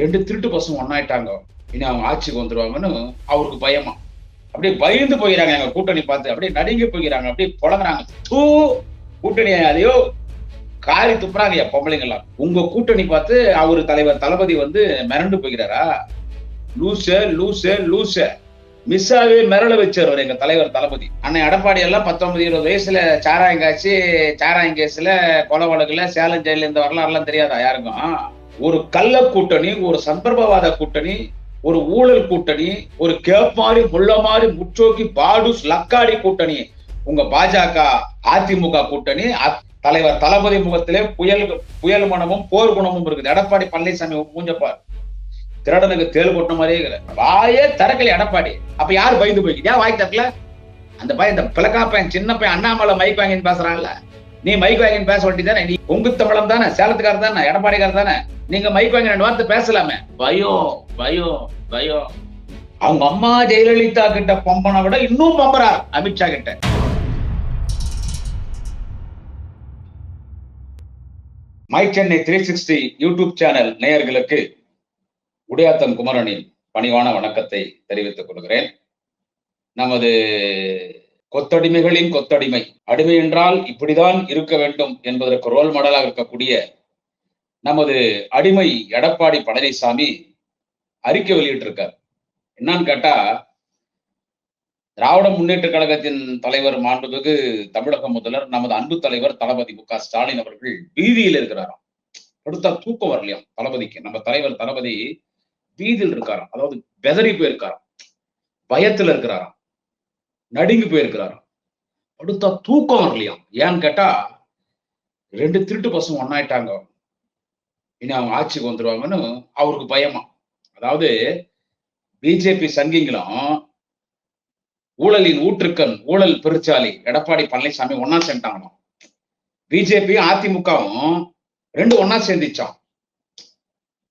ரெண்டு திருட்டு பசங்க ஒன்னாயிட்டாங்க இனி அவங்க ஆட்சிக்கு வந்துருவாங்கன்னு அவருக்கு பயமா. அப்படியே பயந்து போயிடறாங்க எங்க கூட்டணி பார்த்து. அப்படியே நடுங்கி போயிடறாங்க அப்படியே புலங்குறாங்க தூ கூட்டணி அதையோ காரி துப்புறாங்க என் பொம்பளைங்கெல்லாம். உங்க கூட்டணி பார்த்து அவர் தலைவர் தளபதி வந்து மிரண்டு போகிறாரா லூச லூச லூச. மிஸ்ஸாவே மிரள வச்சார் எங்க தலைவர் தளபதி. அன்னை எடப்பாடி எல்லாம் பத்தொன்பது இருபது வயசுல சாராயம் காய்ச்சி சாராயம் கேஸ்ல கொலை வழக்குல சேலம் ஜெயில இந்த வரலாறுலாம் தெரியாதா யாருக்கும்? ஒரு கள்ள கூட்டணி ஒரு சந்தர்ப்பவாத கூட்டணி ஒரு ஊழல் கூட்டணி ஒரு கேப் மாதிரி முள்ள மாதிரி முற்றோக்கி பாடுஸ் லக்காடி கூட்டணி. உங்க பாஜக அதிமுக கூட்டணி தலைவர் தளபதி முகத்திலே புயல் புயல் மனமும் போர் குணமும் இருக்குது. எடப்பாடி பழனிசாமி மூஞ்சப்பார். திருடனுக்கு தேல் கொட்ட மாதிரியே இருக்கிற வாயே திறக்கல எடப்பாடி. அப்ப யார் பயந்து போய்க்கிட்டியா வாய் தரல அந்த பையன் இந்த பிளக்கா பையன் சின்ன பையன் அண்ணாமலை மைக் வாங்கின்னு பேசுறான்ல. நீ மைக் வாங்கின்னு பேச வேண்டியதானே நீ கொங்கு தமிழம் தானே? சேலத்துக்காரர் தானே? எடப்பாடிக்காரர் தானே? நீங்க மைக் வாங்கி ரெண்டு வார்த்தை பேசலாமே. பயம் பயம் பயம் அவங்க அம்மா ஜெயலலிதா கிட்ட பம்பனை விட இன்னும் பம்பறார் அமித்ஷா கிட்ட. My Chennai three sixty YouTube channel நேயர்களுக்கு உடையாத்தன் குமரனின் பணிவான வணக்கத்தை தெரிவித்துக் கொள்கிறேன். நமது கொத்தடிமைகளின் கொத்தடிமை. அடிமை என்றால் இப்படிதான் இருக்க வேண்டும் என்பதற்கு ரோல் மாடலாக இருக்கக்கூடிய நமது அடிமை எடப்பாடி பழனிசாமி அறிக்கை வெளியிட்டிருக்கார். என்னன்னு கேட்டா திராவிட முன்னேற்ற கழகத்தின் தலைவர் மாண்புமிகு தமிழக முதல்வர் நமது அன்பு தலைவர் தளபதி மு க ஸ்டாலின் அவர்கள் வீதியில் இருக்கிறாராம். அடுத்த தூக்கம் வரலையாம் தளபதிக்கு. நம்ம தலைவர் தளபதி வீதியில் இருக்காராம். அதாவது பெதறி போயிருக்காராம். பயத்துல இருக்கிறாராம். நடுங்கி போயிருக்கிறாராம் அடுத்த தூக்கம் வரலையாம். ஏன்னு கேட்டா ரெண்டு திருட்டு பசங்க ஒன்னாயிட்டாங்க இனி அவங்க ஆட்சிக்கு வந்துருவாங்கன்னு அவருக்கு பயமா. அதாவது பிஜேபி சங்கிங்களும் ஊழலின் ஊற்றுக்கண் ஊழல் பெருச்சாலி எடப்பாடி பழனிசாமி ஒன்னா சேர்ந்தாங்களாம் பிஜேபி அதிமுகவும் ரெண்டு ஒன்னா சேர்ந்துச்சான்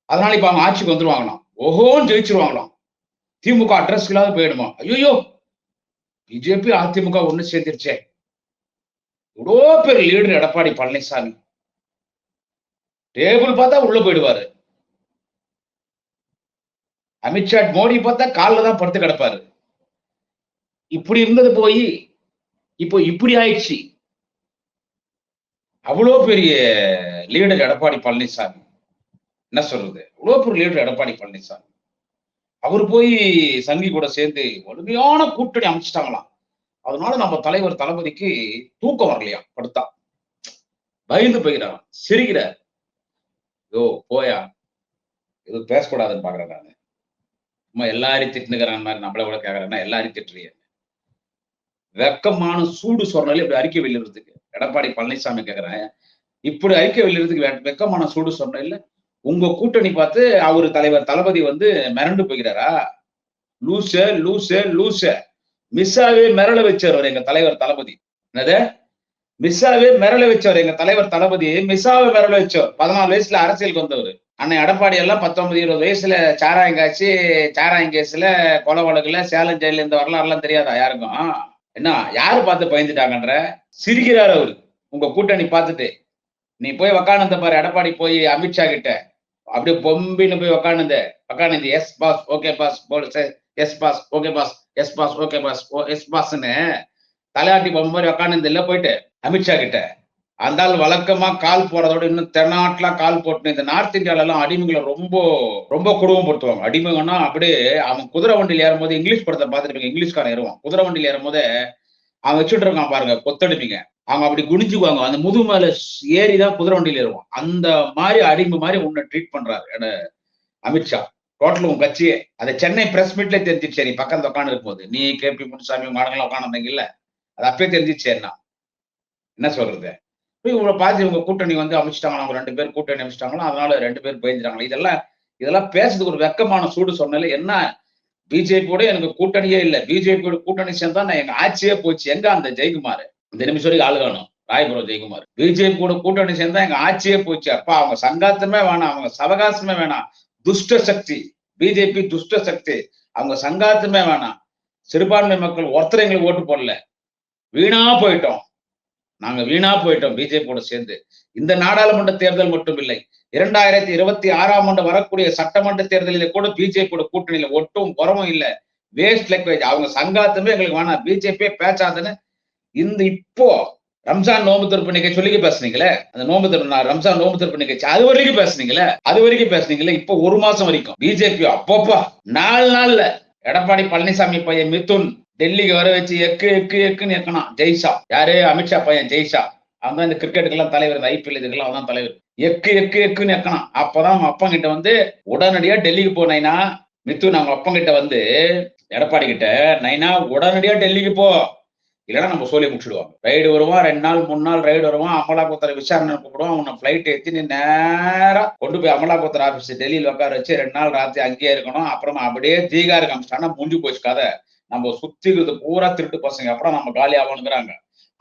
அதனால இப்ப அவங்க ஆட்சிக்கு வந்துருவாங்களாம். ஓஹோன்னு ஜெயிச்சிருவாங்களாம். திமுக அட்ரஸ் இல்லாத போயிடுமா. ஐயோ பிஜேபி அதிமுக ஒண்ணு சேர்ந்துருச்சே. இவ்வளோ பேர் லீடர் எடப்பாடி பழனிசாமி. டேபிள் பார்த்தா உள்ள போயிடுவாரு. அமித்ஷா மோடி பார்த்தா காலில் தான் படுத்து கிடப்பாரு. இப்படி இருந்தது போய் இப்போ இப்படி ஆயிடுச்சு. அவ்வளோ பெரிய லீடர் எடப்பாடி பழனிசாமி. என்ன சொல்றது? அவ்வளோ பெரிய லீடர் எடப்பாடி பழனிசாமி. அவர் போய் சங்கி கூட சேர்ந்து வலிமையான கூட்டணி அமைச்சிட்டாங்களாம் அதனால நம்ம தலைவர் தளபதிக்கு தூக்கம் வரலையா? படுத்தா. பயந்து போகிறாராம் சிரிக்கிறார் யோ போயா. எதுவும் பேசக்கூடாதுன்னு பாக்குறேன் நான். சும்மா எல்லாரையும் திட்டுனுக்கிறான் மாதிரி நம்மள கூட கேக்குறேன்னா எல்லாரையும் திட்டுறிய. வெக்கமான சூடு சொன்னாலே இப்படி அறிக்கை வெளியிடுறதுக்கு. எடப்பாடி பழனிசாமி கேக்குறேன். இப்படி அறிக்கை வெளியிடுறதுக்கு வெக்கமான சூடு சொன்ன இல்லை உங்க கூட்டணி பார்த்து அவரு தலைவர் தளபதி வந்து மிரண்டு போகிறாரா? லூச லூச லூச. மிஸ்ஸாவே மிரள வச்சவர் எங்க தலைவர் தளபதி. என்னது? மிஸ்ஸாவே மிரள வச்சவர் எங்க தலைவர் தளபதி. மிஸ்ஸாவே மிரள வச்சவர். பதினாலு வயசுல அரசியலுக்கு வந்தவர். அன்னை எடப்பாடி எல்லாம் பத்தொன்பது இருபது வயசுல சாராயம் காய்ச்சி சாராயம் கேஸ்ல கொலை வழக்குல சேலம் ஜெயில இந்த வரலாறுலாம் தெரியாதா யாருக்கும்? என்ன யாரு பார்த்து பயந்துட்டாங்கன்ற? சிரிக்கிறார் அவரு. உங்க கூட்டணி பார்த்துட்டு. நீ போய் உக்காந்து பாரு எடப்பாடி போய் அமித்ஷா கிட்ட. அப்படியே பொம்பின்னு போய் உக்காந்து உக்காந்து yes boss okay boss yes boss okay boss yes boss okay boss oh yes பாஸ்ன்னு தலையாட்டி பொம்மை மாதிரி உக்காந்து இல்லை போயிட்டு அமித்ஷா கிட்ட. அந்த ஆள் வழக்கமா கால் போறதோட இன்னும் தென்னாட்டுலாம் கால் போட்டு இந்த நார்த் இந்தியாவிலலாம் அடிமைகளை ரொம்ப ரொம்ப குடும்பப்படுத்துவாங்க. அடிமைகள்னா அப்படியே அவன் குதிரை வண்டியில் ஏறும்போது இங்கிலீஷ் படத்தை பார்த்துருப்பீங்க இங்கிலீஷ்காரன் ஏறுவான். குதிரை வண்டியில் ஏறும்போது அவன் வச்சுட்டு இருக்கான் பாருங்க கொத்தடிப்பீங்க. அவங்க அப்படி குனிஞ்சுக்குவாங்க. அந்த முதுகு மேல ஏறிதான் குதிரை வண்டியில ஏறுவான். அந்த மாதிரி அடிமை மாதிரி உன்னை ட்ரீட் பண்றாரு அமித்ஷா டோட்டல் உன் கட்சியே. அதை சென்னை பிரஸ் மீட்ல தெரிஞ்சிச்சு சரி பக்கத்துல உட்காந்து இருக்கும்போது. நீ கே. பி. முனுசாமி உங்க ஆளுங்களாம் உட்காந்துருந்தீங்கல்ல அது அப்பயே தெரிஞ்சிச்சு என்ன? என்ன சொல்றது? போய் இவங்களை பார்த்து இவங்க கூட்டணி வந்து அமைச்சிட்டாங்களா? அவங்க ரெண்டு பேர் கூட்டணி அமைச்சிட்டாங்களா? அதனால ரெண்டு பேர் பயந்துட்டாங்களா? இதெல்லாம் இதெல்லாம் பேசுறதுக்கு ஒரு வெக்கமான சூடு சொன்னல என்ன? பிஜேபியோட எனக்கு கூட்டணியே இல்லை. பிஜேபியோட கூட்டணி சேர்ந்தா நான் எங்க ஆட்சியே போச்சு. எங்க அந்த ஜெயக்குமார்? இந்த நிமிஷம் வரைக்கும் காணும். ராயபுரம் ஜெயக்குமார். பிஜேபி கூட கூட்டணி சேர்ந்தா எங்க ஆட்சியே போச்சு. அப்பா அவங்க சங்காத்தமே வேணாம் அவங்க சவகாசமே வேணாம். துஷ்ட சக்தி. பிஜேபி துஷ்ட சக்தி. அவங்க சங்காத்தமே வேணாம். சிறுபான்மை மக்கள் ஒருத்தர் எங்களுக்கு ஓட்டு போடல. வீணா போயிட்டோம். நாங்க வீணா போயிட்டோம் பிஜேபியோட சேர்ந்து. இந்த நாடாளுமன்ற தேர்தல் மட்டும் இல்லை. இரண்டாயிரத்தி இருபத்தி ஆறாம் ஆண்டு வரக்கூடிய சட்டமன்ற தேர்தலில் கூட பிஜேபியோட கூட்டணியில ஒட்டும் குறமும் இல்லை. வேஸ்ட் லாங்குவேஜ் அவங்க சங்காத்தமே எங்களுக்கு வேணாம். பிஜேபியே பேச்சாதுன்னு இந்த இப்போ ரம்ஜான் நோம்பு திறப்பு நிகழ்ச்சி சொல்லி பேசுனீங்களே? அந்த நோம்பு திறப்பு நான் ரம்ஜான் நோம்பு திறப்பு நிகழ்ச்சி அது வரைக்கும் பேசுனீங்களே? அது வரைக்கும் பேசுனீங்களே? இப்போ ஒரு மாசம் வரைக்கும். பிஜேபி அப்பப்பா நாலு நாள்ல எடப்பாடி பழனிசாமி பையன் மிதுன் டெல்லிக்கு வர வச்சு எக்கு எக்கு எக்குன்னு எக்கணும் ஜெய்ஷா. யாரு? அமித்ஷா பையன் ஜெய்ஷா. அவன் தான் இந்த கிரிக்கெட்டுக்கெல்லாம் தலைவர் இந்த ஐபிஎல் இதுக்கெல்லாம் அவன் தான் தலைவர். எக்கு எக்கு எக்குன்னு எக்கணும் அப்பதான் அவங்க அப்பா கிட்ட வந்து உடனடியா டெல்லிக்கு போனேன்னா மித்துன் அவங்க அப்பா கிட்ட வந்து எடப்பாடி கிட்ட நைனா உடனடியா டெல்லிக்கு போ. இல்லைன்னா நம்ம சொல்லி முடிச்சுடுவாங்க. ரைடு வருவான் ரெண்டு நாள் மூணு நாள் ரைடு வருவான் அமலாக்கத்துறை விசாரணை கூப்பிடுவோம் அவனை ஃபிளைட் ஏற்றி நேராக கொண்டு போய் அமலாக்கத்துறை ஆஃபீஸ் டெல்லியில் உட்கார வச்சு ரெண்டு நாள் ராத்திரி அங்கேயே இருக்கணும். அப்புறமா அப்படியே தீகாரு காமிச்சிட்டானா முடிஞ்சு போச்சு கதை. நம்ம சுத்திக்கிறது பூரா திருட்டு பசங்க. அப்புறம் நம்ம காலி ஆகணுங்கிறாங்க.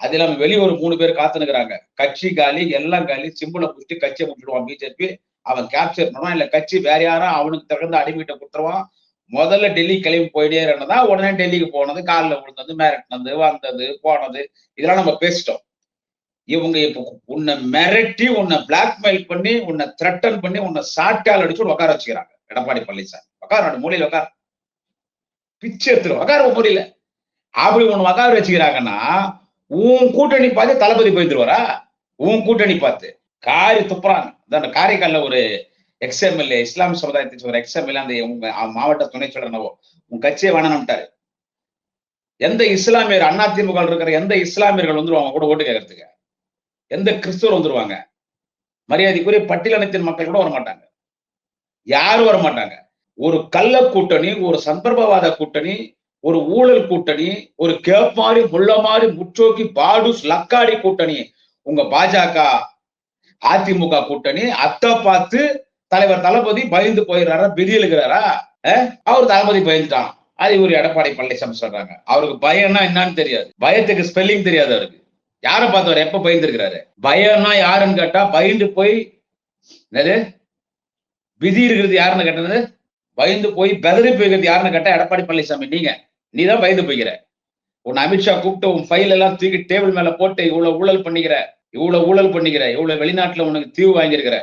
அது இல்லாம வெளியே ஒரு மூணு பேர் காத்துனுக்குறாங்க. கட்சி காலி எல்லாம் காலி. சிம்பிளை பிடிச்சி கட்சியை முடிச்சிடுவான். பிஜேபி. அவன் கேப்சர் பண்ணுவான் இல்ல கட்சி வேற யாரும் அவனுக்கு தகுந்த அடிமைகிட்ட கொடுத்துருவான். முதல்ல டெல்லி கிளம்பி போயிட்டே இருந்ததா உடனே டெல்லிக்கு போனது காலில் விழுந்தது மிரட்டினது வந்தது போனது இதெல்லாம் நம்ம பேசிட்டோம். இவங்க இப்போ உன்னை மிரட்டி உன்னை பிளாக்மெயில் பண்ணி உன்னை த்ரெட்டன் பண்ணி உன்னை சாட்டால் அடிச்சு உட்கார வச்சுக்கிறாங்க. எடப்பாடி பழனிசாமி. உட்கார மூலையில உட்கார. பிச்சை எடுத்துரும் உட்கார முடியல அப்படி ஒண்ணு உட்கார வச்சுக்கிறாங்கன்னா உன் கூட்டணி பார்த்து தளபதி போயிருவாரா உன் கூட்டணி பார்த்து. காரி துப்புறாங்க. இந்த காரைக்கால்ல ஒரு எக்ஸ்எம்எல்ஏ இஸ்லாம் சமுதாயத்தை ஒரு எக்ஸ்எம்எல்ஏ அந்த உங்க மாவட்ட துணை சொல்றனவோ உன் கட்சியை வேணாம்ட்டாரு எந்த இஸ்லாமியர் அதிமுக இருக்கிற எந்த இஸ்லாமியர்கள் வந்துருவாங்க? கூட ஓட்டு கேட்கறதுக்கு. எந்த கிறிஸ்துவர் வந்துருவாங்க? மரியாதைக்குரிய பட்டியலினத்தின் மக்கள் கூட வர மாட்டாங்க யாரும் வர மாட்டாங்க ஒரு கள்ள கூட்டணி ஒரு சந்தர்ப்பவாத கூட்டணி ஒரு ஊழல் கூட்டணி ஒரு கேப் மாதிரி முள்ள மாதிரி முற்றோக்கி பாடுஸ் லக்காடி கூட்டணி உங்க பாஜக அதிமுக கூட்டணி அத்தை பார்த்து தலைவர் தளபதி பயந்து போயிடுறாரா பெரிய இருக்கிறாரா அவர் தளபதி பயந்துட்டான். அது இவர் எடப்பாடி பழனிசாமி சொல்றாங்க. அவருக்கு பயம்னா என்னன்னு தெரியாது. பயத்துக்கு ஸ்பெல்லிங் தெரியாது அவருக்கு. யாரை பார்த்தவர்? எப்ப பயந்துருக்கிறாரு? பயம்னா யாருன்னு கேட்டா பயந்து போய் என்னது? விதி இருக்கிறது யாருன்னு கேட்டது? பயந்து போய் பெதறி போய்கிறது யாருன்னு கேட்டா எடப்பாடி பழனிசாமி. நீங்க நீ தான் பயந்து போய்க்கிற. உன் அமித்ஷா கூப்பிட்டு உன் ஃபைல் எல்லாம் தூக்கி டேபிள் மேல போட்டு இவ்வளவு ஊழல் பண்ணிக்கிற இவ்வளவு ஊழல் பண்ணிக்கிற இவ்வளவு வெளிநாட்டுல உனக்கு தீவு வாங்கியிருக்கிற.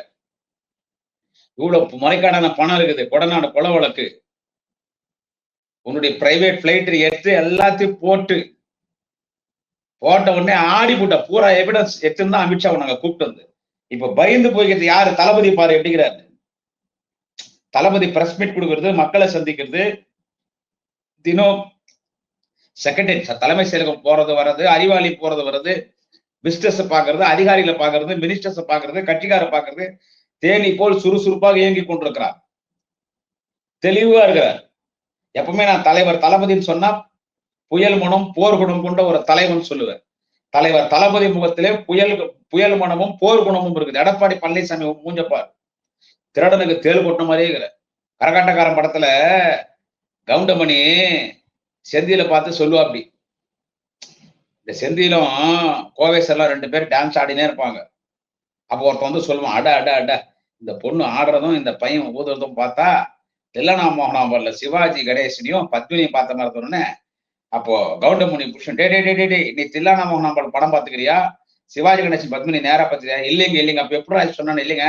இவ்வளவு மறைக்காடான பணம் இருக்குது கொடநாடு கொலை வழக்கு. உன்னுடைய பிரைவேட் பிளைட் எடுத்து எல்லாத்தையும் போட்டு போட்ட உடனே ஆடி போட்ட பூரா எவிடன்ஸ் எடுத்துன்னு தான் அமித்ஷா நாங்க கூப்பிட்டு வந்து. இப்ப பயந்து போய்கிறது யாரு தளபதி பாரு எப்படிங்கிறாரு. தளபதி பிரஸ் மீட் கொடுக்கறது மக்களை சந்திக்கிறது. தினம் செக்ரட்டரி தலைமை செயலகம் போறது வர்றது அறிவாளி போறது வர்றது பிசினஸ் பாக்குறது அதிகாரிகளை பாக்குறது மினிஸ்டர்ஸ் பாக்குறது கட்சிக்காரை பாக்குறது தேனி போல் சுறுசுறுப்பாக இயங்கிக் கொண்டிருக்கிறார். தெளிவா இருக்கிறார். எப்பவுமே நான் தலைவர் தளபதினு சொன்னா புயல் மனம் போர் குணம் கொண்ட ஒரு தலைவன் சொல்லுவேன். தலைவர் தளபதி முகத்திலே புயல் புயல் மனமும் போர் குணமும் இருக்குது. எடப்பாடி பழனிசாமி மூஞ்சப்பார் திருடனுக்கு தேள் கொட்ட மாதிரியே இருக்கிற கரகாட்டக்காரன் படத்துல கவுண்டமணி செந்தியில பார்த்து சொல்லுவா அப்படி இந்த செந்தியிலும் கோவேசர்லாம் ரெண்டு பேர் டான்ஸ் ஆடினே இருப்பாங்க. அப்போ ஒருத்தன் வந்து சொல்லுவான் அட அட அட இந்த பொண்ணு ஆடுறதும் இந்த பையன் ஊதுறதும் பார்த்தா தில்லனா மோகனாம்பர்ல சிவாஜி கணேசனையும் பத்மினியும் பார்த்த மாதிரி தோணுன்னு அப்போ கவுண்டமணி புருஷன் டே டே டே டே நீ தில்லானா மோகனாம்பல் படம் பார்த்துக்கிறியா? சிவாஜி கணேசன் பத்மினி நேரா பார்த்துக்கிறியா? இல்லைங்க இல்லைங்க அப்ப எப்படி சொன்னான்னு இல்லைங்க.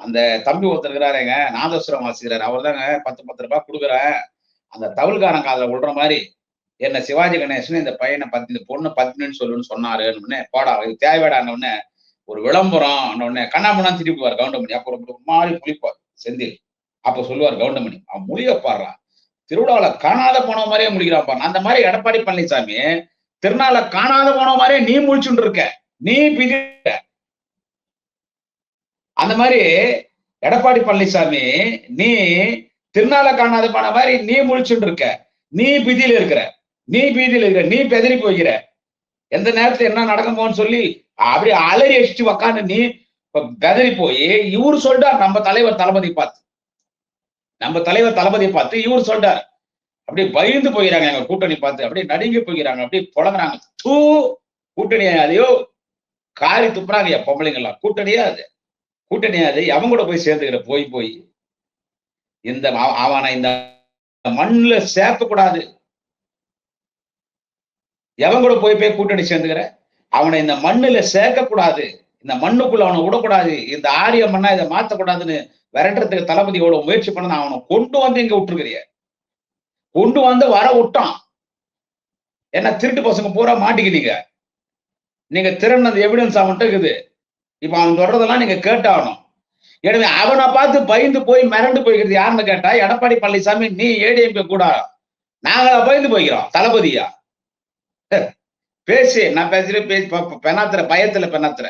அந்த தம்பி ஒருத்தர் இருக்கிறாருங்க நாதஸ்வரம் வாசிக்கிறாரு அவர் தாங்க பத்து பத்து ரூபாய் கொடுக்குறேன். அந்த தவிழ்காரன் காதல விடுற மாதிரி என்ன சிவாஜி கணேசன் இந்த பையனை பத்தி இந்த பொண்ணு பத்மின்னு சொல்லுன்னு சொன்னாருன்னு போடா இது தேவையாடான்னு ஒரு விளம்பரம் உடனே கண்ணாமண்ணா திருப்பிவார் கவுண்டமணி. அப்போ ஒரு மாறி முழிப்பார் செந்தில். அப்ப சொல்லுவார் கவுண்டமணி அவன் முழிய பாடுறான் திருவிழாவில் காணாத போன மாதிரியே முழிக்கிறான் பாரு அந்த மாதிரி எடப்பாடி பழனிசாமி திருநாள காணாத போன மாதிரியே நீ முழிச்சுட்டு இருக்க. நீ பிதி அந்த மாதிரி எடப்பாடி பழனிசாமி நீ திருநாள காணாத போன மாதிரி நீ முழிச்சுட்டு இருக்க. நீ பிதியில இருக்கிற. நீ பீதியில இருக்கிற. நீ பெதறி போகிற. எந்த நேரத்துல என்ன நடக்குமோன்னு சொல்லி அப்படி அலறி அடிச்சு உக்காந்து நீ கதறி போய் இவரு சொல்றார் நம்ம தலைவர் தளபதி பார்த்து. நம்ம தலைவர் தளபதி பார்த்து இவர் சொல்றார். அப்படியே பயந்து போயிறாங்க எங்க கூட்டணி பார்த்து. அப்படியே நடுங்கி போகிறாங்க அப்படியே புலங்குறாங்க தூ கூட்டணி அதையோ காரி துப்புறாங்க என் பொம்பளைங்கெல்லாம் கூட்டணியா அது? கூட்டணியா அது அவன் கூட போய் சேர்ந்துக்கிற போய் போய். இந்த அவனை இந்த மண்ணுல சேர்க்க கூடாது எவன் கூட போய் போய் கூட்டணி சேர்ந்துக்கிற? அவனை இந்த மண்ணுல சேர்க்கக்கூடாது. இந்த மண்ணுக்குள்ள அவனை விடக்கூடாது. இந்த ஆரிய மண்ணா இதை மாத்தக்கூடாதுன்னு விரட்டுறதுக்கு தளபதி எவ்வளவு முயற்சி பண்ண அவனை கொண்டு வந்து இங்க விட்டுருக்கிறிய. கொண்டு வந்து வர விட்டான். ஏன்னா திருட்டு பசங்க பூரா மாட்டிக்கிட்டீங்க. நீங்க திறனது எவிடன்ஸ் அவன்கிட்ட இருக்குது. இப்ப அவன் சொல்றதெல்லாம் நீங்க கேட்டாகணும். எனவே அவனை பார்த்து பயந்து போய் மிரண்டு போய்கிறது யாருன்னு கேட்டா எடப்பாடி பழனிசாமி நீ ஏடிஎம்கே கூட. நாங்களா பயந்து போய்க்கிறோம். தளபதியா? பேசி நான் பேசுறேன் பேசி பெணாத்துற பயத்துல பெணாத்துற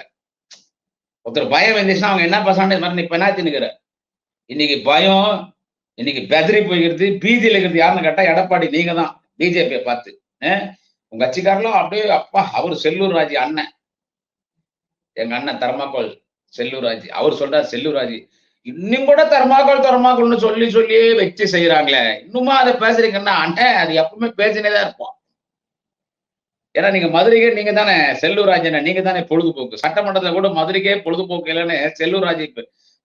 ஒருத்தர் பயம் வந்துச்சுன்னா அவங்க என்ன பேசாண்டு மாதிரி நீ பெணாத்தினுக்கிற இன்னைக்கு பயம் இன்னைக்கு பெதறி போய்கிறது பீதியில் இருக்கிறது யாருன்னு கேட்டா எடப்பாடி நீங்க தான் பிஜேபியை பார்த்து. உங்க கட்சிக்காரங்களும் அப்படியே அப்பா அவர் செல்லூர் ராஜி அண்ணன். எங்க அண்ணன் தர்மாக்கோள் செல்லூர் ராஜி. அவர் சொல்றாரு செல்லூர் ராஜி. இன்னும் கூட தர்மாக்கோள் தர்மாக்கோள்னு சொல்லி சொல்லியே வச்சு செய்யறாங்களே இன்னுமா அதை பேசுறீங்கன்னா அண்ணன் அது எப்பவுமே பேசினேதான் இருப்போம். ஏன்னா நீங்க மதுரைக்கே நீங்க தானே செல்லூர் ராஜன் நீங்க தானே பொழுதுபோக்கு. சட்டமன்றத்துல கூட மதுரைக்கே பொழுதுபோக்கு இல்லைன்னு செல்லூர் ராஜி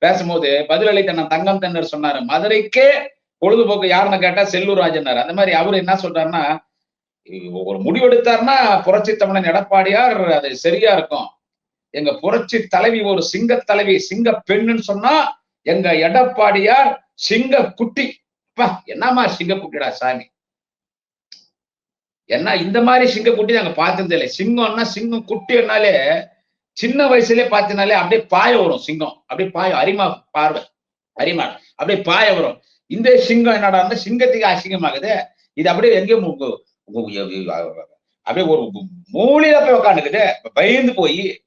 பேசும்போது பதிலளித்த நான் தங்கம் தன்னர் சொன்னாரு. மதுரைக்கே பொழுதுபோக்கு யாருன்னு கேட்டா செல்லூர் அந்த மாதிரி அவரு என்ன சொல்றாருன்னா ஒரு முடிவெடுத்தாருன்னா புரட்சி தமிழன் எடப்பாடியார் அது சரியா இருக்கும். எங்க புரட்சி தலைவி ஒரு சிங்க தலைவி சிங்க பெண்ணுன்னு சொன்னா எங்க எடப்பாடியார் சிங்க குட்டி. என்னமா சிங்க குட்டிடா சாமி? ஏன்னா இந்த மாதிரி சிங்க குட்டி நாங்க பார்த்ததே இல்லை. சிங்கம்னா சிங்கம் குட்டினாலே சின்ன வயசுலயே பார்த்தினாலே அப்படியே பாய வரும் சிங்கம். அப்படியே பாய அரிமா பார்வை. அரிமா. அப்படியே பாய வரும். இந்த சிங்கம் என்னடா சிங்கத்துக்கு அசிங்கமாகுது. இது அப்படியே எங்கேயும் அப்படியே ஒரு மூலையில போய் உக்காந்துக்குது. பயந்து போய்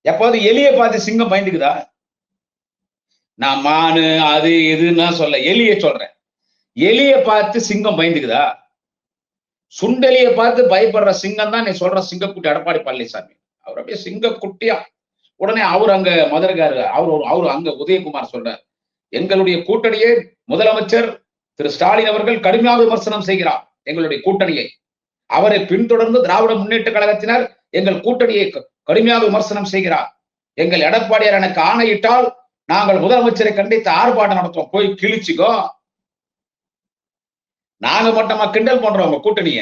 எப்போது எலிய பார்த்து சிங்கம் பயந்துக்குதா? நான் மானு அது இதுன்னா சொல்ல எலிய சொல்றேன். எலிய பார்த்து சிங்கம் பயந்துக்குதா? சுண்டலியை பார்த்து பயப்படுற சிங்கம் தான் நீ சொல்ற சிங்கக்குட்டி எடப்பாடி பழனிசாமி. அவர் அப்படியே சிங்கக்குட்டியா? உடனே அவர் அங்க மதுரைக்காரு அவர் அவர் அங்க உதயகுமார் சொல்றார் எங்களுடைய கூட்டணியை முதலமைச்சர் திரு ஸ்டாலின் அவர்கள் கடுமையாக விமர்சனம் செய்கிறார் எங்களுடைய கூட்டணியை. அவரை பின்தொடர்ந்து திராவிட முன்னேற்ற கழகத்தினர் எங்கள் கூட்டணியை கடுமையாக விமர்சனம் செய்கிறார். எங்கள் எடப்பாடியார் எனக்கு ஆணையிட்டால் நாங்கள் முதலமைச்சரை கண்டித்து ஆர்ப்பாட்டம் நடத்துவோம். போய் கிழிச்சுக்கோ. நாங்க மட்டுமா கிண்டல் பண்றோம் உங்க கூட்டணிய.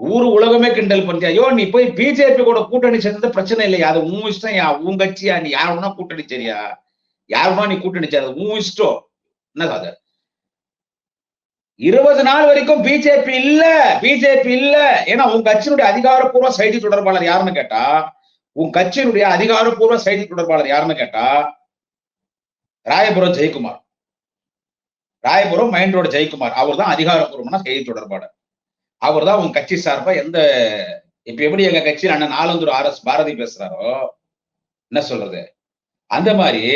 ஊரு உலகமே கிண்டல் பண்ணியா ஐயோ நீ போய் பிஜேபி கூட கூட்டணி சேர்ந்தது பிரச்சனை இல்லையா? அது உன் இஷ்டம் யா உன் கட்சியா? நீ யாருன்னா கூட்டணி சரியா? யாருன்னா நீ கூட்டணி சேரது உன் இஷ்டம். என்ன அது இருபது நாள் வரைக்கும் பிஜேபி இல்ல பிஜேபி இல்ல. ஏன்னா உன் கட்சியினுடைய அதிகாரப்பூர்வ செய்தி தொடர்பாளர் யாருன்னு கேட்டா உன் கட்சியினுடைய அதிகாரப்பூர்வ செய்தி தொடர்பாளர் யாருன்னு கேட்டா Royapuram Jayakumar. Royapuram mind road Jayakumar. அவர் தான் அதிகாரப்பூர்வமான செய்தி தொடர்பாளர். அவர் தான் உங்க கட்சி சார்பா எந்த இப்ப எப்படி எங்க கட்சியில் அண்ணன் நாலந்தூர் ஆர் எஸ் பாரதி பேசுறாரோ என்ன சொல்றது? அந்த மாதிரி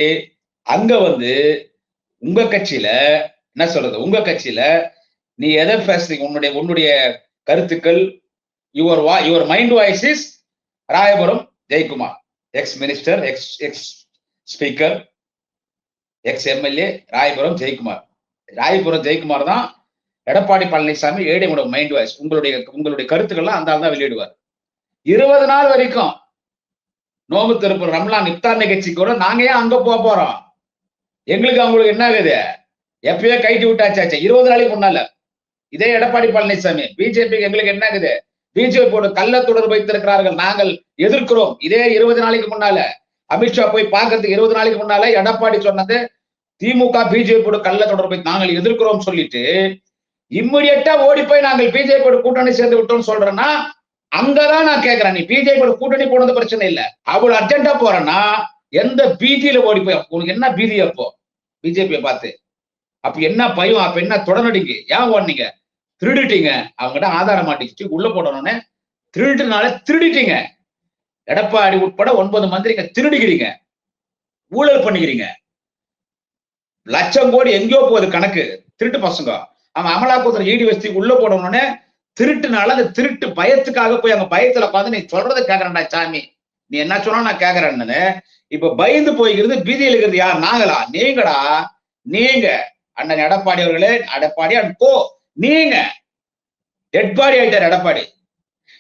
அங்க வந்து உங்க கட்சியில என்ன சொல்றது? உங்க கட்சியில நீ எதை பேசுறீங்க? உன்னுடைய உன்னுடைய கருத்துக்கள் யுவர் வா your mind voice is Royapuram Jayakumar. Ex minister ex ex speaker ex MLA Royapuram Jayakumar. Royapuram Jayakumar தான் எடப்பாடி பழனிசாமி ஏடிஎமோட மைண்ட் வாய்ஸ் உங்களுடைய உங்களுடைய கருத்துக்கள்லாம் அந்த ஆள் தான் வெளியிடுவார். இருபது நாள் வரைக்கும் நோம்பு திருப்பூர் ரம்லான் இப்தார் நிகழ்ச்சி கூட நாங்க ஏன் அங்க போக போறோம்? எங்களுக்கு அவங்களுக்கு என்ன ஆகுது? எப்பயோ கைட்டி விட்டாச்சாச்சு இருபது நாளைக்கு முன்னால. இதே எடப்பாடி பழனிசாமி பிஜேபி எங்களுக்கு என்ன ஆகுது? பிஜேபியோட கள்ள தொடர்பு வைத்திருக்கிறார்கள் நாங்கள் எதிர்க்கிறோம். இதே இருபது நாளைக்கு முன்னால. அமித்ஷா போய் பாக்குறதுக்கு இருபது நாளைக்கு முன்னால எடப்பாடி சொன்னது திமுக பிஜேபியோட கள்ள தொடர்பை நாங்கள் எதிர்க்கிறோம் சொல்லிட்டு இம்மிடியட்டா ஓடி போய் நாங்கள் பிஜேபியோட கூட்டணி சேர்ந்து விட்டோம்னு சொல்றேன்னா அங்கதான் நான் கேக்குறேன். நீ பிஜேபியோட கூட்டணி போனது பிரச்சனை இல்ல. அவ்வளவு அர்ஜென்டா போறேன்னா எந்த பீதியில ஓடி போய் உனக்கு என்ன பீதி அப்போ? பிஜேபியை பார்த்து. அப்ப என்ன பயம்? அப்ப என்ன தொடர்நடிங்க ஏன் ஓடுனீங்க? திருடிட்டீங்க. அவங்ககிட்ட ஆதாரம் மாட்டிச்சு உள்ள போடணும்னு திருட்டுனால திருடிட்டீங்க. எடப்பாடி உட்பட ஒன்பது மந்திரிங்க திருடுகிறீங்க ஊழல் பண்ணிக்கிறீங்க. லட்சம் கோடி எங்கேயோ போகுது கணக்கு. திருட்டு பசங்க. அவன் அமலாக்கத்துறை ஈடி வசதி உள்ள போடணும்னே திருட்டுனால அந்த திருட்டு பயத்துக்காக போய் அங்க பயத்துல பார்த்து நீ சொல்றதை கேக்குறேன்டா சாமி. நீ என்ன சொன்னா நான் கேக்குறேன்னு. இப்ப பயந்து போய்கிறது பீதியில் இருக்கிறது யார்? நாங்களா? நீங்கடா. நீங்க. அண்ணன் எடப்பாடி அவர்களே எடப்பாடி அண்ட் கோ. நீங்க. டெட் பாடி ஆயிட்டார் எடப்பாடி.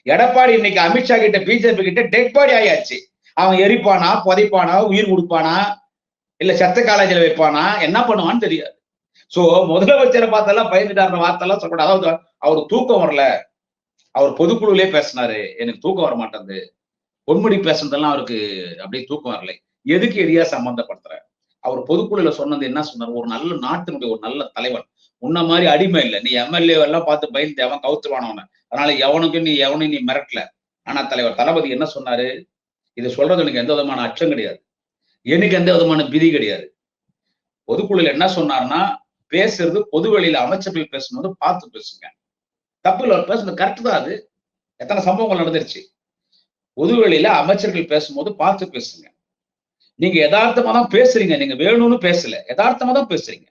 எடப்பாடி இன்னைக்கு அமித்ஷா கிட்ட பிஜேபி கிட்ட டெட் பாடி ஆயாச்சு. அவன் எரிப்பானா புதைப்பானா உயிர் கொடுப்பானா? இல்ல செத்த காலேஜில் வைப்பானா? என்ன பண்ணுவான்னு தெரியாது. சோ முதலமைச்சரை பார்த்தெல்லாம் பயந்துட்டாருன்ற வார்த்தைலாம் சொல்லக்கூடாது. அதாவது அவருக்கு தூக்கம் வரல. அவர் பொதுக்குழுவிலே பேசினாரு. எனக்கு தூக்கம் வர மாட்டேங்குது பொன்முடி பேசுனதெல்லாம் அவருக்கு அப்படியே தூக்கம் வரலை. எதுக்கு எதையா சம்பந்தப்படுத்துற? அவர் பொதுக்குழுல சொன்னது என்ன சொன்னார்? ஒரு நல்ல நாட்டினுடைய ஒரு நல்ல தலைவன். உன்ன மாதிரி அடிமை இல்லை. நீ எம்எல்ஏ எல்லாம் பார்த்து பயந்து அவன் கவுத்துவானவன அதனால எவனுக்கு நீ எவனையும் நீ மிரட்டல. ஆனா தலைவர் தளபதி என்ன சொன்னாரு? இது சொல்றது எனக்கு எந்த விதமான அச்சம் கிடையாது. எனக்கு எந்த விதமான விதி கிடையாது. பொதுக்குழுல என்ன சொன்னார்னா பேசுறது பொது வெளியில அமைச்சர்கள் பேசும்போது பார்த்து பேசுங்க. தப்பு இல்லை பேசுறது கரெக்ட் தான் அது. எத்தனை சம்பவங்கள் நடந்துருச்சு. பொது வெளியில அமைச்சர்கள் பேசும்போது பார்த்து பேசுங்க. நீங்க யதார்த்தமா தான் பேசுறீங்க. நீங்க வேணும்னு பேசல. யதார்த்தமா தான் பேசுறீங்க.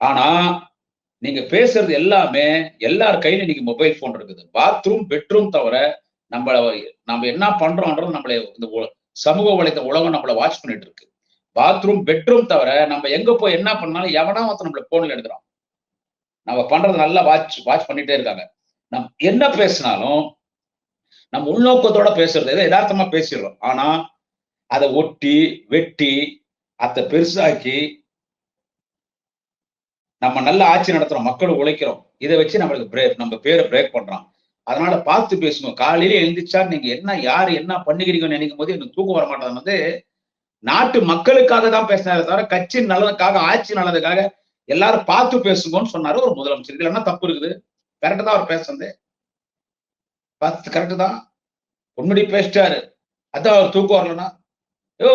ஆனா நீங்க பேசுறது எல்லாமே எல்லார் கையில இன்னைக்கு மொபைல் போன் இருக்குது. பாத்ரூம் பெட்ரூம் தவிர நம்மள நம்ம என்ன பண்றோம்ன்றது நம்மள இந்த சமூக வலைத்த உலகம் நம்மள வாட்ச் பண்ணிட்டு இருக்கு பாத்ரூம் பெட்ரூம் தவிர நம்ம எங்க போய் என்ன பண்ணாலும் எவனா ஒருத்தர் நம்மள போன்ல எடுக்கிறான். நம்ம பண்றது நல்லா வாட்ச் வாட்ச் பண்ணிட்டே இருக்காங்க. நம் என்ன பேசினாலும் நம்ம உள்நோக்கத்தோட பேசுறது எதை யதார்த்தமா பேசிடுறோம். ஆனா அதை ஒட்டி வெட்டி அதை பெருசாக்கி நம்ம நல்ல ஆட்சி நடத்துறோம் மக்கள் உழைக்கிறோம். இதை வச்சு நம்மளுக்கு பிரேக் நம்ம பேரை பிரேக் பண்றோம் அதனால பார்த்து பேசுங்க காலையில எழுந்திரிச்சா நீங்க என்ன யாரு என்ன பண்ணுகிறீங்கன்னு நினைக்கும் போது எனக்கு தூக்கம் வர மாட்டேன் வந்து நாட்டு மக்களுக்காக தான் பேசினார் தவிர கட்சி நலனுக்காக ஆட்சி நலனுக்காக எல்லாரும் பார்த்து பேசுங்கன்னு சொன்னாரு ஒரு முதலமைச்சர். இதுல என்ன தப்பு இருக்குது? கரெக்ட் தான் அவர் பேசுனது. பார்த்து கரெக்டு தான். உண்மைடி பேசிட்டாரு. அதான் அவர் தூக்கம் வரலன்னா யோ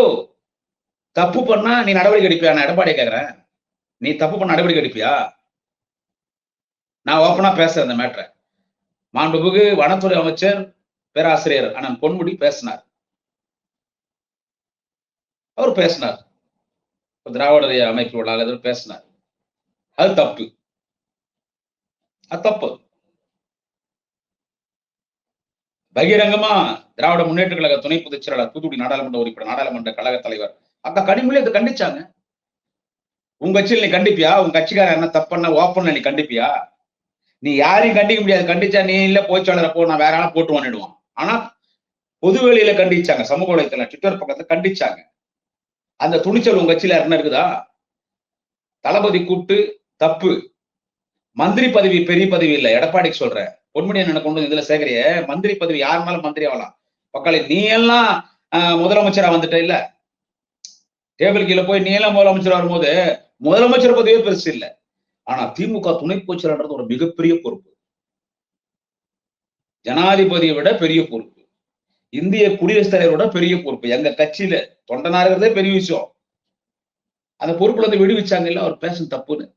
தப்பு பண்ணா நீ நடவடிக்கை எடுப்பியா? நான் எடப்பாடியை கேக்குறேன். நீ தப்பு பண்ண நடவடிக்கை எடுப்பியா? நான் ஓப்பனா பேசுறேன் அந்த மேட்ரை மாண்புமிகு வனத்துறை அமைச்சர் பேராசிரியர் அண்ணன் பொன்முடி பேசினார். அவர் பேசினார். திராவிட அமைப்பு உள்ளாக பேசினார். அது தப்பு. அது தப்பு. பகிரங்கமா திராவிட முன்னேற்ற கழக துணை பொதுச் செயலாளர் தூத்துக்குடி நாடாளுமன்ற உறுப்பினர் நாடாளுமன்ற கழக தலைவர். அந்த கனிமொழி அதை கண்டிச்சாங்க. உங்க கட்சியில் நீ கண்டிப்பியா? உங்க கட்சிக்காரன் என்ன தப்புன்னா ஓப்பன் நீ கண்டிப்பியா? நீ யாரையும் கண்டிக்க முடியாது. கண்டிச்சா நீ இல்ல போச்சாளர போ நான் வேற ஆளா போட்டு வந்துடுவான் ஆனா பொதுவெளியில கண்டிச்சாங்க. சமூக வலைத்தளம் ட்விட்டர் பக்கத்துல கண்டிச்சாங்க. அந்த துணிச்சல் உங்க கட்சியில என்ன இருக்குதா? தளபதி கூட்டு தப்பு. மந்திரி பதவி பெரிய பதவி இல்ல. எடப்பாடிக்கு சொல்றேன். பொன்முடி என்ன கொண்டு வந்து இதுல சேகரிய மந்திரி பதவி யாருனாலும் மந்திரி ஆகலாம். மக்களை நீ எல்லாம் ஆஹ், முதலமைச்சரா வந்துட்ட இல்ல? டேபிள் கீழே போய் நீ எல்லாம் முதலமைச்சர் வரும்போது முதலமைச்சர் பதவியே பெருசு இல்லை. ஆனா திமுக துணை போச்சலன்றது ஒரு மிகப்பெரிய பொறுப்பு. ஜனாதிபதியை விட பெரிய பொறுப்பு. இந்திய குடியரசுத் தலைவரோட பெரிய பொறுப்பு. எங்க கட்சியில தொண்டனாருங்கிறதே பெரிய விஷயம். அந்த பொறுப்புல இருந்து விடுவிச்சாங்கல்ல அவர் பேசும் தப்புன்னு.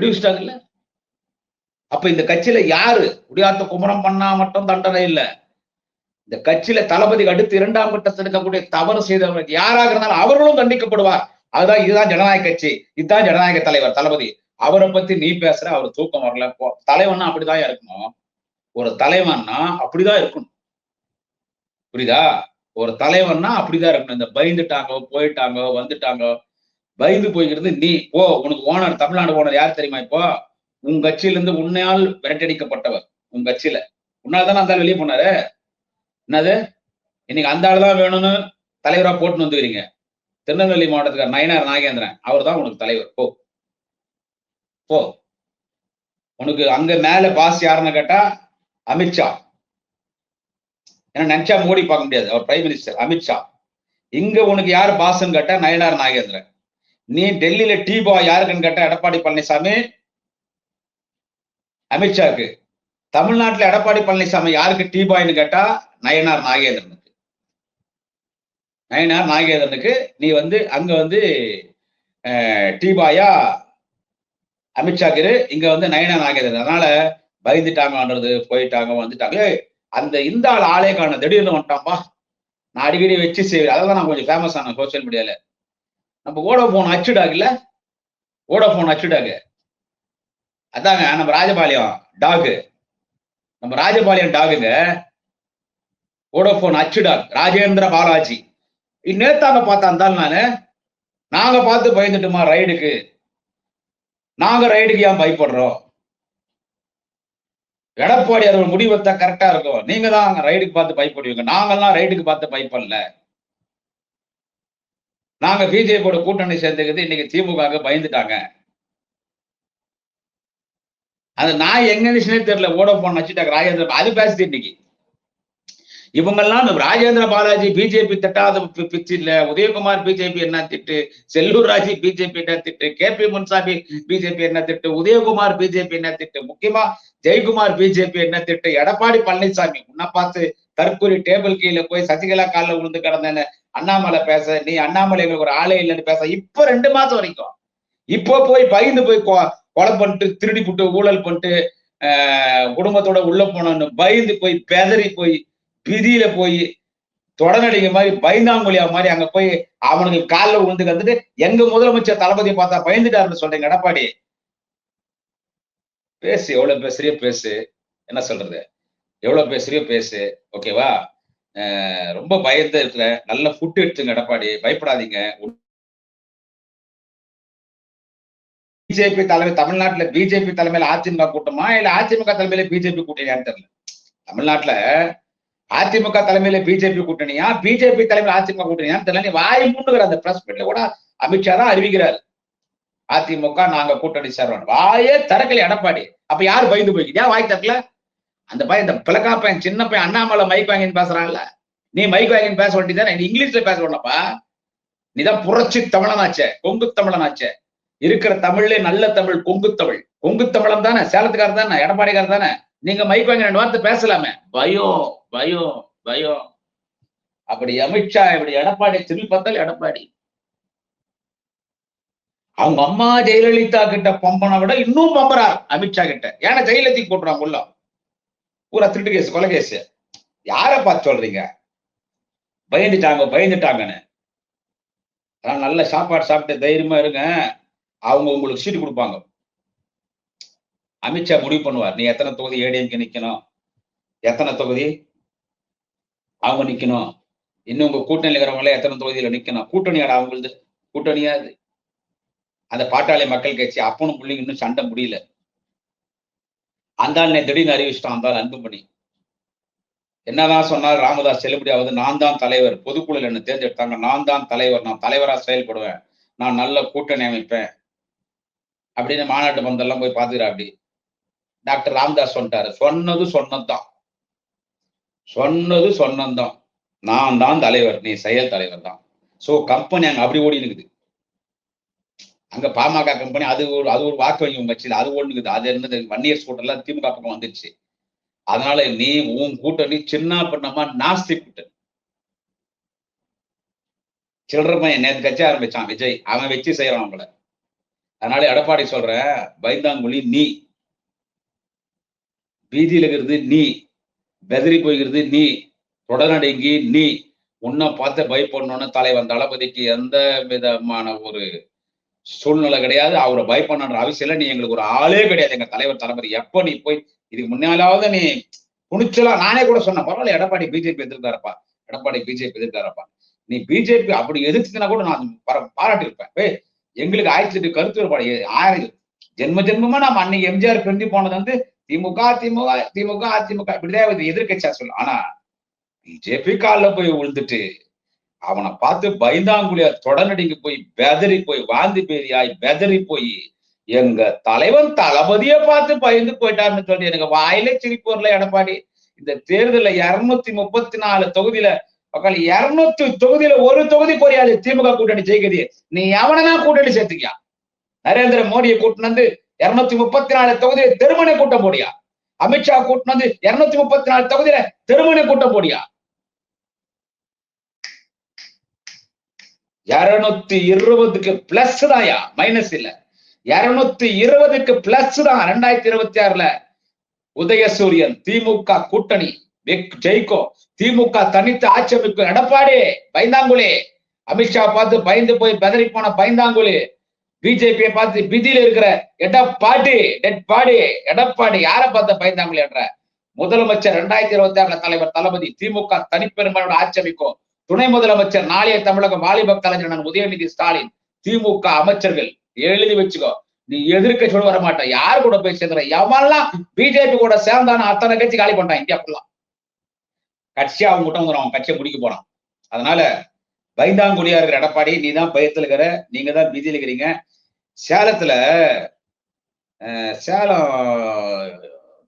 விடுவிச்சிட்டாங்கல்ல? அப்ப இந்த கட்சியில யாரு? குடியாத்த குமரம் பண்ணா மட்டும் தண்டனை இல்ல. இந்த கட்சியில தளபதிக்கு அடுத்து இரண்டாம் கட்டத்தில் இருக்கக்கூடிய தவறு செய்தவர்கள் யாராக இருந்தாலும் அவர்களும் கண்டிக்கப்படுவார் அதுதான் இதுதான் ஜனநாயக கட்சி. இதுதான் ஜனநாயக தலைவர் தளபதி. அவரை பத்தி நீ பேசுற அவர் தூக்கம் வரல. போ- தலைவன்னா அப்படிதான் இருக்கணும்? ஒரு தலைவன்னா அப்படிதான் இருக்கணும். புரியுதா? ஒரு தலைவன்னா அப்படிதான் இருக்கணும். இந்த பயந்துட்டாங்க போயிட்டாங்க வந்துட்டாங்க பயந்து போய்கிறது நீ. போ உனக்கு ஓனர் தமிழ்நாடு ஓனர் யார் தெரியுமா இப்போ? உன் கட்சியில இருந்து உன்னையால் விரட்டடிக்கப்பட்டவர். உன் கட்சியில. உன்னால தானே அந்த ஆள் வெளியே போனாரு? என்னது? இன்னைக்கு அந்த ஆள் தான் வேணும்னு தலைவரா போட்டுன்னு வந்துக்கிறீங்க. திருநெல்வேலி மாவட்டத்துக்கார் நயனார் நாகேந்திரன். அவர் தான் உனக்கு தலைவர். போ. போ. உனக்கு அங்க மேல பாஸ் யாருன்னு கேட்டா அமித்ஷா ஏன்னா நினைச்சா மோடி பார்க்க முடியாது. அவர் பிரைம் மினிஸ்டர் அமித்ஷா இங்க உனக்கு யார் பாஸ்ன்னு கேட்டா நயனார் நாகேந்திரன். நீ டெல்லியில டீ பாய் யாருக்குன்னு கேட்டா எடப்பாடி பழனிசாமி அமித்ஷாக்கு தமிழ்நாட்டுல எடப்பாடி பழனிசாமி யாருக்கு டீ பாய்னு கேட்டா நயனார் நாகேந்திரன். நயனார் நாகேதனுக்கு நீ வந்து அங்க வந்து டிபாயா அமித்ஷாக்கு இங்க வந்து நயனார் நாகேதன். அதனால பயந்துட்டாங்கன்றது போயிட்டாங்க வந்துட்டாங்க. அந்த இந்த ஆள் ஆளே காண திடீர்னு வந்துட்டான்பா. நான் அடிக்கடி வச்சு செய்வேன். அதான் நான் கொஞ்சம் ஃபேமஸ் ஆனேன் சோசியல் மீடியால நம்ம ஓடோபோன் அச்சுடாக்குல ஓட போன் அச்சுடாக்கு அதாங்க நம்ம ராஜபாளையம் டாகு நம்ம ராஜபாளையம் டாகுங்க ஓடோபோன் அச்சுடாக். ராஜேந்திர பாலாஜி. நேத்தாங்க பார்த்தா இருந்தாலும் நானு நாங்க பார்த்து பயந்துட்டுமா ரைடுக்கு? நாங்க ரைடுக்கு ஏன் பயப்படுறோம்? எடப்பாடி அவர்கள் முடிவெடுத்தா கரெக்டா இருக்கும். நீங்க தான் ரைடுக்கு பார்த்து பயப்படுவீங்க. நாங்கெல்லாம் ரைடுக்கு பார்த்து பயப்படல. நாங்க பிஜேபியோட கூட்டணி சேர்ந்துக்கிறது இன்னைக்கு திமுக பயந்துட்டாங்க. அது நான் எங்க இருந்துச்சுனே தெரியல. ஓட போன வச்சுட்டாங்க ராஜேந்திர அது பேசுது இன்னைக்கு. இவங்கெல்லாம் ராஜேந்திர பாலாஜி பிஜேபி திட்டாத பிச்சு இல்ல. உதயகுமார் பிஜேபி என்ன திட்டு? செல்லூர் ராஜி பிஜேபி என்ன திட்டு? கே பி முன்சாமி பிஜேபி என்ன திட்டு? உதயகுமார் பிஜேபி என்ன திட்டு? முக்கியமா ஜெயக்குமார் பிஜேபி என்ன திட்டு? எடப்பாடி பழனிசாமி உன்னை பார்த்து தற்கொலை டேபிள் கீழே போய் சசிகலா காலில் விழுந்து கிடந்தேன்னு அண்ணாமலை பேச நீ அண்ணாமலை ஒரு ஆளே இல்லைன்னு பேச இப்ப ரெண்டு மாசம் வரைக்கும். இப்போ போய் பயந்து போய் கொ- கொலை பண்ணிட்டு திருடி புட்டு ஊழல் பண்ணிட்டு குடும்பத்தோட உள்ள போனோன்னு பயந்து போய் பெதறி போய் பிதியில போய் தொடநடிகை மாதிரி பயந்தாங்குழியா மாதிரி அங்க போய் அவனுக்கு காலில் விழுந்து கந்துட்டு எங்க முதலமைச்சர் தளபதி பார்த்தா பயந்துட்டாருன்னு சொல்றீங்க எடப்பாடி. பேசு எவ்வளவு பேசுறியோ பேசு. என்ன சொல்றது? எவ்வளவு பேசுறியோ பேசு. ஓகேவா ரொம்ப பயந்து இருக்கிற நல்ல ஃபுட் எடுத்துங்க எடப்பாடி. பயப்படாதீங்க. பிஜேபி தலைமை தமிழ்நாட்டுல பிஜேபி தலைமையில அதிமுக கூட்டமா இல்ல அதிமுக தலைமையில பிஜேபி கூட்டணியான்னு தெரியல. தமிழ்நாட்டுல அதிமுக தலைமையில பிஜேபி கூட்டணியா? பிஜேபி தலைமையில் அதிமுக கூட்டணியான்னு தெரியல. வாய் மூண்டுகிற அந்த பிரஸ் மீட்ல கூட அமித்ஷா தான் அறிவிக்கிறார். அதிமுக நாங்க கூட்டணி சேர்றோம். வாயே திறக்கல எடப்பாடி. அப்ப யார் பயந்து போய்க்கிட்டு? வாய் திறக்கல? அந்த பையன் இந்த பிளக்கா பையன் சின்ன பையன் அண்ணாமலை மைக் வாங்கின்னு பேசுறான்ல. நீ மைக் வாங்கின்னு பேச வேண்டியதானே நீ இங்கிலீஷ்ல பேச வேண்டாப்பா நீதான் புரட்சி தமிழனாச்சே கொங்கு தமிழனாச்சே. இருக்கிற தமிழ்ல நல்ல தமிழ் கொங்கு தமிழ். கொங்கு தமிழன் தானே. சேலத்துக்காரர் தானே எடப்பாடிக்காரர் தானே. நீங்க மைக் வாங்கி ரெண்டு வார்த்தை பேசலாமே. பயம் பயம் பயம் அப்படி அமித்ஷா இப்படி எடப்பாடி திரும்பி பார்த்தால் எடப்பாடி. அவங்க அம்மா ஜெயலலிதா கிட்ட பம்பனை விட இன்னும் பம்பறார் அமித்ஷா கிட்ட. ஏன்னா ஜெயலலிதா போட்டுறாங்க உள்ள பூரா திருட்டு கேஸ் கொலை கேஸ். யார பார்த்து சொல்றீங்க? பயந்துட்டாங்க பயந்துட்டாங்கன்னு. அதான் நல்ல சாப்பாடு சாப்பிட்டு தைரியமா இருங்க. அவங்க உங்களுக்கு சீட்டு கொடுப்பாங்க. அமித்ஷா முடிவு பண்ணுவார். நீ எத்தனை தொகுதி ஏடிஎம்கே நிக்கணும்? எத்தனை தொகுதி? அவங்க நிக்கணும். இன்னும் உங்க கூட்டணியில் இருக்கிறவங்கள எத்தனை தொகுதியில நிக்கணும்? கூட்டணியாட அவங்களது. கூட்டணியா அது? அந்த பாட்டாளி மக்கள் கட்சி அப்பனும் பிள்ளைங்க இன்னும் சண்டை முடியல. அந்த ஆள் திடீர்னு அறிவிச்சிட்டான் அந்த ஆள் அன்புமணி. என்னதான் சொன்னார் ராமதாஸ் செல்லுபடியாவது நான் தான் தலைவர். பொதுக்குழுல என்ன தேர்ந்தெடுத்தாங்க. நான் தான் தலைவர். நான் தலைவரா செயல்படுவேன். நான் நல்ல கூட்டணி அமைப்பேன். அப்படின்னு மாநாட்டு பந்தெல்லாம் போய் பாத்துக்கிறா அப்படி. டாக்டர் ராம்தாஸ் சொல்லிட்டாரு. சொன்னது சொன்னதுதான். சொன்னது சொன்னதுதான். நான் தான் தலைவர் நீ செயல் தலைவர் தான் சோ கம்பெனி அங்க அப்படி ஓடி இருக்குது அங்க பாமக கம்பெனி அது ஒரு அது ஒரு வாக்கு வங்கி உங்க அது ஓடுனுக்குது. அது இருந்தது வன்னியர் கூட்டம்லாம் திமுக பக்கம் வந்துருச்சு. அதனால நீ உன் கூட்டணி சின்ன பண்ணமா நாஸ்தி கூட்டணி. சில்லற பையன் நேற்று கட்சி ஆரம்பிச்சான் விஜய். அவன் வச்சு செய்யறான் அவங்கள அதனால எடப்பாடி சொல்ற பைந்தாங்குழி நீ. பீதியில் இருக்கிறது நீ பெதறி போய்கிறது நீ தொடர்நடுங்கி நீ உன்னை பார்த்து பயப்படணும்னு தலைவன் தளபதிக்கு எந்த விதமான ஒரு சூழ்நிலை கிடையாது. அவரை பயப்படணுன்ற அவசியம் இல்லை. நீ எங்களுக்கு ஒரு ஆளே கிடையாது. எங்க தலைவர் தளபதி எப்போ நீ போய் இதுக்கு முன்னாலாவது நீ துணிச்சலா நானே கூட சொன்னேன். பரவாயில்ல எடப்பாடி பிஜேபி எதிர்க்காரப்பா எடப்பாடி பிஜேபி எதிர்க்காரப்பா நீ பிஜேபி அப்படி எதிர்த்துனா கூட நான் பாராட்டியிருப்பேன். ஏய் எங்களுக்கு ஆயிரத்தி எட்டு கருத்து வேறுபாடு. ஆயிரம் ஜென்ம ஜென்மமா நம்ம அன்னைக்கு எம்ஜிஆர் பிரிஞ்சு போனது வந்து திமுக திமுக திமுக அதிமுக இப்படிதான் இது எதிர்க்கட்சியா சொல்லு. ஆனா பிஜேபி காலில் போய் விழுந்துட்டு அவனை பார்த்து பயந்தாங்குழியா தொடனடிங்க போய் பெதறி போய் வாந்தி பேரியாய் பெதறி போய் எங்க தலைவன் தளபதிய பார்த்து பயந்து போயிட்டாருன்னு சொல்லி எனக்கு வாயிலே சிரிப்பு வரல எடப்பாடி. இந்த தேர்தல்ல இருநூத்தி முப்பத்தி நாலு தொகுதியில மக்கள் இருநூத்தி தொகுதியில ஒரு தொகுதி குறையாது திமுக கூட்டணி ஜெயிக்குது. நீ எவனா கூட்டணி சேர்த்துக்கியா? நரேந்திர மோடியை கூட்டினு வந்து இருநூத்தி முப்பத்தி நாலு தொகுதியில தெருமனை கூட்டம் போடியா? அமித்ஷா கூட்டம் வந்து இருநூத்தி முப்பத்தி நாலு தொகுதியில தெருமனை கூட்டம் போடியா? இருநூத்தி இருபதுக்கு பிளஸ் தான்யா மைனஸ் இல்ல. இருநூத்தி இருபதுக்கு பிளஸ் தான் ரெண்டாயிரத்தி இருபத்தி ஆறுல உதயசூரியன் திமுக கூட்டணி. வெக்- திமுக தனித்து ஆட்சி அமைக்கும் எடப்பாடி பயந்தாங்குழி. அமித்ஷா பார்த்து பயந்து போய் பெதறி போன பயந்தாங்குழி. பிஜேபியை பார்த்து பிஜியில இருக்கிற எடப்பாடி டெட் பாடி எடப்பாடி யாரை பார்த்த பயந்தாங்களே என்ற? முதலமைச்சர் ரெண்டாயிரத்தி இருபத்தி ஆறுல தலைவர் தளபதி திமுக தனிப்பெருமையோட ஆட்சேபிக்கும் துணை முதலமைச்சர் நாளைய தமிழக வாலிப கலைஞர் உதயநிதி ஸ்டாலின் திமுக அமைச்சர்கள் எழுதி வச்சுக்கோ. நீ எதிர்க்க வர மாட்டேன் யார் கூட போய் சேர்ந்துற எவன்லாம் பிஜேபி கூட சேர்ந்தான? அத்தனை கட்சி காலி பண்ணிட்டான். இந்தியா ஃபுல்லா கட்சி அவங்க மட்டும் வந்துடும் அவன் கட்சியை முடிக்க போறான். அதனால பயந்தாங்குடியா இருக்கிற எடப்பாடி நீ தான் பயத்துல இருக்கிற நீங்க தான் பிஜியில் இருக்கிறீங்க. சேலத்துல சேலம்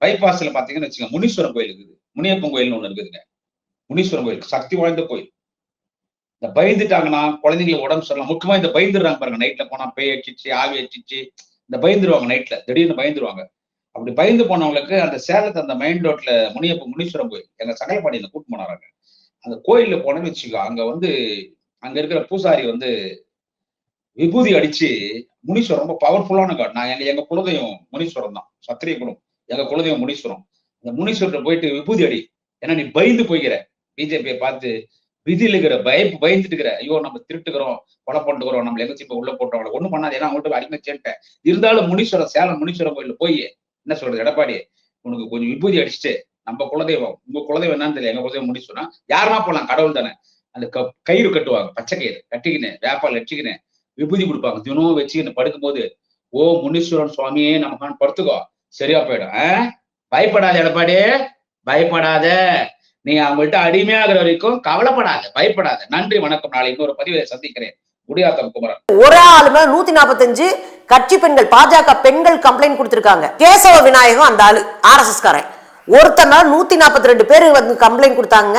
பைபாஸ்ல பாத்தீங்கன்னு வச்சுக்கோங்க முனீஸ்வரன் கோயில் இருக்குது. முனியப்பன் கோயில்னு ஒண்ணு இருக்குதுங்க. முனீஸ்வரன் கோயில் சக்தி வாய்ந்த கோயில். இந்த பயந்துட்டாங்கன்னா குழந்தைங்களுக்கு உடம்பு சரியில்லை முக்கியமா இந்த பயந்துடுறாங்க பாருங்க நைட்ல போனா பேய் அடிச்சிச்சு ஆவி அடிச்சிச்சு இந்த பயந்துருவாங்க நைட்ல திடீர்னு பயந்துருவாங்க. அப்படி பயந்து போனவங்களுக்கு அந்த சேலத்தை அந்த மெயின் ரோட்ல முனியப்ப முனீஸ்வரன் கோயில் எங்க சகலப்பாடியில கூட்டு போனாராங்க. அந்த கோயில்ல போனேன்னு வச்சுக்கோ அங்க வந்து அங்க இருக்கிற பூசாரி வந்து விபூதி அடிச்சு முனீஸ்வரம் ரொம்ப பவர்ஃபுல்லான காட் நான் எங்க எங்க குலதெய்வம் முனீஸ்வரம் தான் சத்திரிய குலம். எங்க குலதெய்வம் முனீஸ்வரம். அந்த முனீஸ்வரத்தை போயிட்டு விபூதி அடி. ஏன்னா நீ பயந்து போய்கிற. பிஜேபியை பார்த்து விதியில் இருக்கிற பயப்பு பயந்துட்டு இருக்கிற ஐயோ நம்ம திருட்டுக்கிறோம் கொலை பண்ணிட்டுக்கிறோம் நம்ம எங்க இப்ப உள்ள போட்டோம் அவளை ஒண்ணும் பண்ணாது. ஏன்னா அவங்கள்ட்ட அடிமை சேர்ட்டேன் இருந்தாலும் முனீஸ்வரம் சேலம் முனீஸ்வரம் கோயில்ல போய் என்ன சொல்றது எடப்பாடி? உனக்கு கொஞ்சம் விபூதி அடிச்சுட்டு நம்ம குலதெய்வம் உங்க குலதெய்வம் என்னன்னு தெரியல எங்க குலதெய்வம் முனீஸ்வரம் யாருன்னா போலாம் கடவுள் தானே. அந்த க- கயிறு கட்டுவாங்க. பச்சை கயிறு. கட்டிக்கினு வேப்பால் வச்சுக்கினு விபூதி கொடுப்பாங்க. தினம் வச்சுக்கின்னு படுக்கும்போது ஓ முனீஸ்வரன் சுவாமியே நமக்கான படுத்துக்கோ. சரியா போயிடும். பயப்படாத எடப்பாடி. பயப்படாத. நீ அவங்கள்ட்ட அடிமையாகிற வரைக்கும் கவலைப்படாத. பயப்படாத. நன்றி வணக்கம். நாளை இன்னொரு பதிவை சந்திக்கிறேன். முடியாத்தம் குமரன். ஒரு ஆளு மேல நூத்தி நாற்பத்தஞ்சு கட்சி பெண்கள் பாஜக பெண்கள் கம்ப்ளைண்ட் கொடுத்திருக்காங்க. கேசவ விநாயகம் அந்த ஆளு ஆர்எஸ்எஸ் காரன். ஒருத்தன் மேல நூத்தி நாற்பத்தி ரெண்டு பேர் வந்து கம்ப்ளைண்ட் கொடுத்தாங்க.